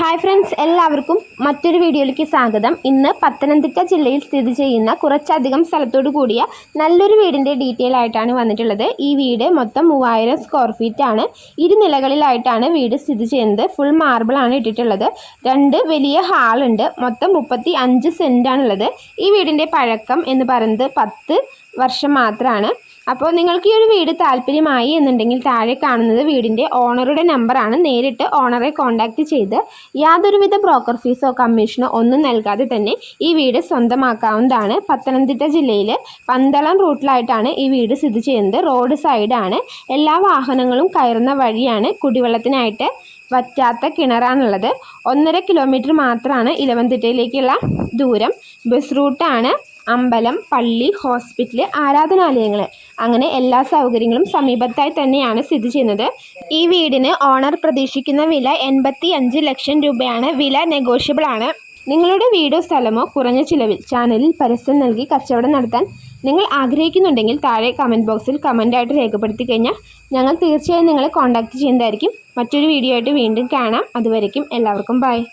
Hi friends എല്ലാവർക്കും മറ്റൊരു വീഡിയോയിലേക്ക് സ്വാഗതം. ഇന്ന് പത്തനംതിട്ട ജില്ലയിൽ സ്ഥിതി ചെയ്യുന്ന കുറച്ചധികം സ്ഥലത്തോട് കൂടിയ നല്ലൊരു വീടിന്റെ ഡീറ്റെയിൽ ആയിട്ടാണ് വന്നിട്ടുള്ളത്. ഈ വീട് മൊത്തം മൂവായിരം സ്ക്വയർ ഫീറ്റ് ആണ്. ഇരു നിലകളിലായിട്ടാണ് വീട് സ്ഥിതി ചെയ്യുന്നത്. ഫുൾ മാർബിളാണ് ഇട്ടിട്ടുള്ളത്. രണ്ട് വലിയ ഹാളുണ്ട് മൊത്തം മുപ്പത്തി അഞ്ച് സെന്റാണുള്ളത് ഈ വീടിന്റെ പഴക്കം എന്ന് പറയുന്നത് പത്ത് വർഷം മാത്രമാണ് അപ്പോൾ നിങ്ങൾക്ക് ഈ ഒരു വീട് താല്പര്യമായി എന്നുണ്ടെങ്കിൽ താഴെ കാണുന്നത് വീടിന്റെ ഓണറുടെ നമ്പറാണ് നേരിട്ട് ഓണറെ കോൺടാക്റ്റ് ചെയ്ത് യാതൊരുവിധ ബ്രോക്കർ ഫീസോ കമ്മീഷനോ ഒന്നും നൽകാതെ തന്നെ ഈ വീട് സ്വന്തമാക്കാവുന്നതാണ്. പത്തനംതിട്ട ജില്ലയിൽ പന്തളം റൂട്ടിലായിട്ടാണ് ഈ വീട് സ്ഥിതി ചെയ്യുന്നത്. റോഡ് സൈഡാണ് എല്ലാ വാഹനങ്ങളും കയറുന്ന വഴിയാണ് കുടിവെള്ളത്തിനായിട്ട് വറ്റാത്ത കിണറാണുള്ളത്. ഒന്നര കിലോമീറ്റർ മാത്രമാണ് ഇലവന്തിട്ടയിലേക്കുള്ള ദൂരം. ബസ് റൂട്ടാണ് അമ്പലം പള്ളി ഹോസ്പിറ്റൽ ആരാധനാലയങ്ങൾ അങ്ങനെ എല്ലാ സൗകര്യങ്ങളും സമീപത്തായി തന്നെയാണ് സ്ഥിതി ചെയ്യുന്നത്. ഈ വീടിന് ഓണർ പ്രതീക്ഷിക്കുന്ന വില എൺപത്തി അഞ്ച് ലക്ഷം രൂപയാണ്. വില നെഗോഷ്യബിൾ ആണ്. നിങ്ങളുടെ വീടോ സ്ഥലമോ കുറഞ്ഞ ചിലവിൽ ചാനലിൽ പരസ്യം നൽകി കച്ചവടം നടത്താൻ നിങ്ങൾ ആഗ്രഹിക്കുന്നുണ്ടെങ്കിൽ താഴെ കമന്റ് ബോക്സിൽ കമന്റായിട്ട് രേഖപ്പെടുത്തി കഴിഞ്ഞാൽ ഞങ്ങൾ തീർച്ചയായും നിങ്ങളെ കോൺടാക്റ്റ് ചെയ്യുന്നതായിരിക്കും. മറ്റൊരു വീഡിയോ ആയിട്ട് വീണ്ടും കാണാം. അതുവരയ്ക്കും എല്ലാവർക്കും ബൈ